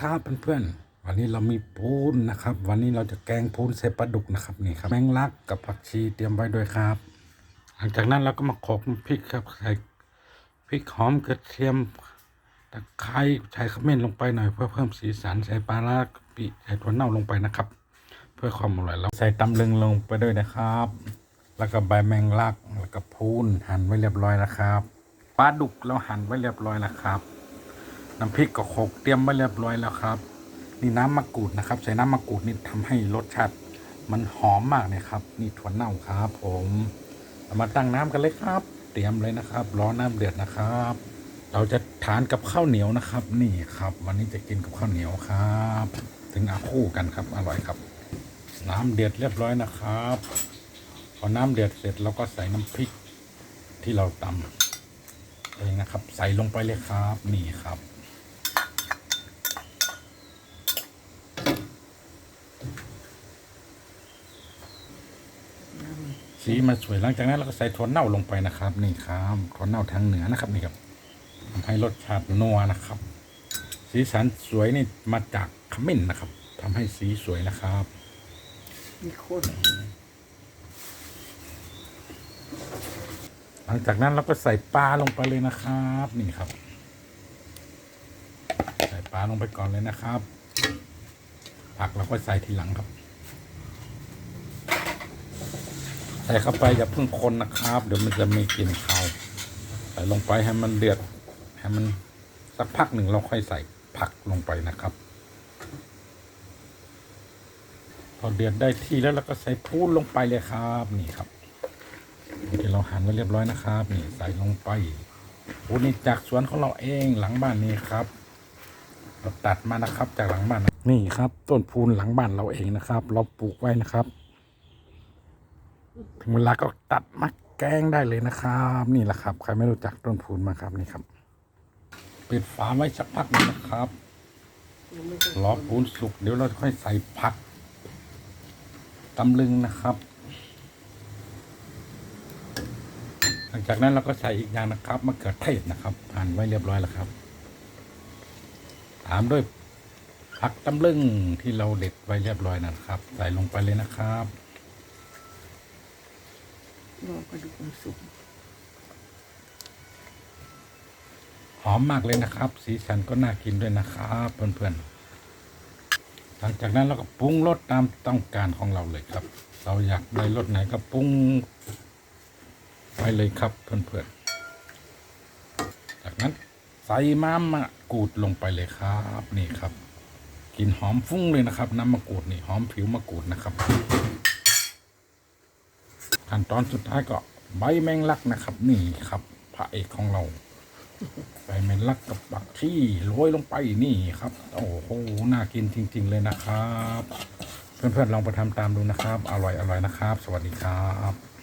ครับเพื่อนๆวันนี้เรามีปูนนะครับ วันนี้เราจะแกงปูนใส่ปลาดุกนะครับนี่ครับแมงลักกับผักชีเตรียมไว้ด้วยครับ หลังจากนั้นเราก็มาโขลกพริกครับใส่พริกหอมกระเทียมตะไคร้ใส่ขมิ้นลงไปหน่อยเพื่อเพิ่มสีสันใส่ปลาร้ากปิใส่ถั่วเน่าลงไปนะครับ เพื่อความอร่อยเราใส่ตำลึงลงไปด้วยนะครับ แล้วก็ใบแมงลักแล้วก็พูนหั่นไว้เรียบร้อยนะครับปลาดุกเราหั่นไว้เรียบร้อยแล้วครับ น้ำพริกก็โขกเตรียมไว้เรียบร้อยแล้วครับ นี่น้ำมะกรูดนะครับ ใส่น้ำมะกรูดนี่ทำให้รสชาติมันหอมมากเลยครับ นี่ถั่วเน่าครับ ผมเรามาตั้งน้ำกันเลยครับ เตรียมเลยนะครับรอน้ำเดือดนะครับ เราจะทานกับข้าวเหนียวนะครับ นี่ครับ วันนี้จะกินกับข้าวเหนียวครับ ถึงอาคู่กันครับ อร่อยครับ น้ำเดือดเรียบร้อยนะครับพอน้ำเดือดเสร็จเราก็ใส่น้ำพริกที่เราตำเองนะครับ ใส่ลงไปเลยครับ นี่ครับ สีมันสวยหลังจากนั้นเราก็ใส่ถั่วเน่าลงไปนะครับ นี่ครับถั่วเน่าทางเหนือนะครับนี่ครับทำให้รสชาตินัวนะครับ สีสันสวยนี่มาจากขมิ้นนะครับทำให้สีสวยนะครับมีคนหลังจากนั้นเราก็ใส่ปลาลงไปเลยนะครับ นี่ครับ ใส่ปลาลงไปก่อนเลยนะครับ ผักเราก็ใส่ทีหลังครับ ใส่เข้าไปอย่าเพิ่งคนนะครับ เดี๋ยวมันจะมีกลิ่นคาวใส่ลงไปให้มันเดือดให้มันสักพักหนึ่งเราค่อยใส่ผักลงไปนะครับ พอเดือดได้ที่แล้วเราก็ใส่พูนลงไปเลยครับนี่ครับที่เราหั่นไว้เรียบร้อยนะครับ นี่ใส่ลงไปโอ้นี่จากสวนของเราเองหลังบ้านนี้ครับเราตัดมานะครับจากหลังบ้านนี่ครับ ต้นพูนหลังบ้านเราเองนะครับ เราปลูกไว้นะครับ เวลาก็ตัดมาแกงได้เลยนะครับ นี่แหละครับ ใครไม่รู้จักต้นพูนมาครับนี่ครับ ปิดฝาไว้สักพักหนึงนะครับรอปูนสุกเดี๋ยวเราค่อยใส่ผักตำลึงนะครับ หลังจากนั้นเราก็ใส่อีกอย่างนะครับมะเขือเทศนะครับหั่นไว้เรียบร้อยแล้วครับ ตามด้วยผักตำลึงที่เราเด็ดไว้เรียบร้อยนะครับ ใส่ลงไปเลยนะครับ รอกระดูกมันสุกหอมมากเลยนะครับ สีสันก็น่ากินด้วยนะครับเพื่อนๆหลังจากนั้นเราก็ปรุงรสตามต้องการของเราเลยครับ เราอยากได้รสไหนก็ปรุงไปเลยครับเพื่อนๆจากนั้นใส่ม้ามะกรูดลงไปเลยครับนี่ครับกลิ่นหอมฟุ้งเลยนะครับ น้ำมะกรูดนี่หอมผิวมะกรูดนะครับ ขั้นตอนสุดท้ายก็ใบแมงลักนะครับ นี่ครับพระเอกของเราใบแมงลักกับบักที่โรยลงไปนี่ครับ โอ้โหน่ากินจริง ๆ เลยนะครับ เพื่อนๆลองไปทำตามดูนะครับ อร่อยอร่อยนะครับ สวัสดีครับ